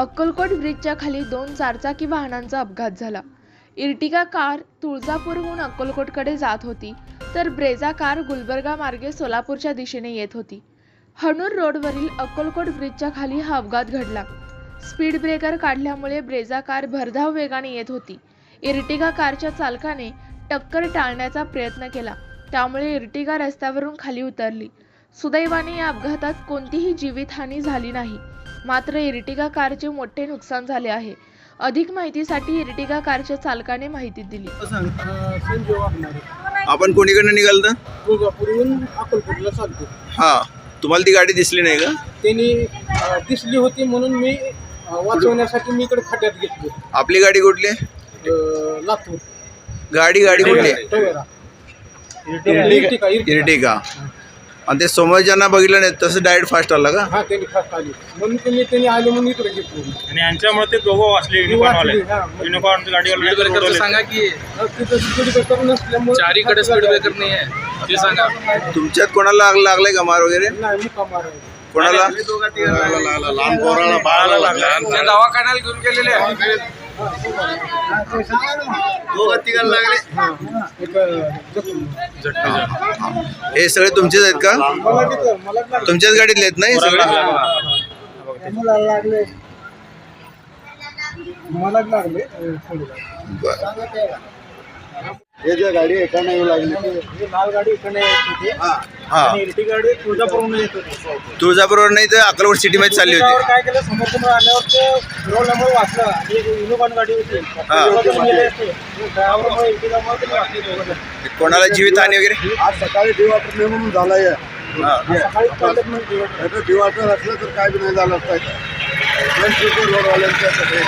अक्कलकोट ब्रिजच्या खाली दोन चारचाकी वाहनांचा अपघात झाला. इर्टिगा कार तुळजापूरहून अक्कलकोटकडे जात होती तर ब्रेझा कार गुलबर्गा मार्गे सोलापूरच्या दिशेने येत होती. हणूर रोडवरील अक्कलकोट ब्रिजच्या खाली हा अपघात घडला. स्पीड ब्रेकर काढल्यामुळे ब्रेझा कार भरधाव वेगाने येत होती. इर्टिगा कारच्या चालकाने टक्कर टाळण्याचा प्रयत्न केला. त्यामुळे इर्टिगा रस्त्यावरून खाली उतरली. सुदैवाने या अपघातात कोणतीही जीवितहानी झाली नाही. मात्र इर्टिगा कारचे मोठे नुकसान झाले आहे. अधिक माहितीसाठी इर्टिगा कारच्या चालकाने माहिती दिली. आपण कोणीकडनं तुळजापूरहून अक्कलकोटला चालतो. हा तुम्हाला ती गाडी दिसली नाही का? त्यांनी अं, दिसली होती म्हणून मी अं, वाचवण्यासाठी मी इकडे खड्ड्यात घेतलो. आपली गाडी कुठली? आहे? अं, लातूर. गाडी गाडी कुठली? आहे? Tavera Ertiga Ertiga. आणि ते समोरच्यांना बघितलं नाही तसं डायरेक्ट फास्ट आला का? हा त्यांनी फास्ट आली. म्हणून त्यांनी त्यांनी आले म्हणून इकडे घेतलो आणि यांच्यामुळे ते दोघं वाचले युनिकॉर्नवाले वाचले, हा. युनिकॉर्न स्पीड गाडीवाले ब्रेकरचं सांगा की अं, तिथं स्पीड ब्रेकर नसल्यामुळे चारीकडे स्पीड ब्रेकर नाही आहे ते सांगा. तुमच्यात कोणाला लाग- लागलंय का मार वगैरे? नाही कोणाला? लहान पोराला बाळाला लागला. दवाखान्याला घेऊन गेलेले. आहे एक. हे सगळे तुमचेच आहेत का. तुमच्याच गाडीतले आहेत नाही सगळे लागले मला लागले. हे जे गाडी एकाने येऊ लागली लाल गाडी येत होती हा. आणि गाडी तुळजापूरहून येत होती. तुळजापूरवर नाही तर अक्कलकोट सिटी मध्ये चालली त्यावर होती काय केलं समोर समोर आल्यावर ते फिरवल्यामुळे वाचलं. आणि एक गाडी होती. हा. ड्रायव्हरमुळे ते वाचले. कोणाला जीवित हानी वगैरे? आज सकाळी नाही म्हणून झालाय. हा. सकाळी चालत नाही दिवस. नाहीतर डिवाटर असलं तर काय बी नाही झालं असतं. रोडवाल्यांच्या सगळे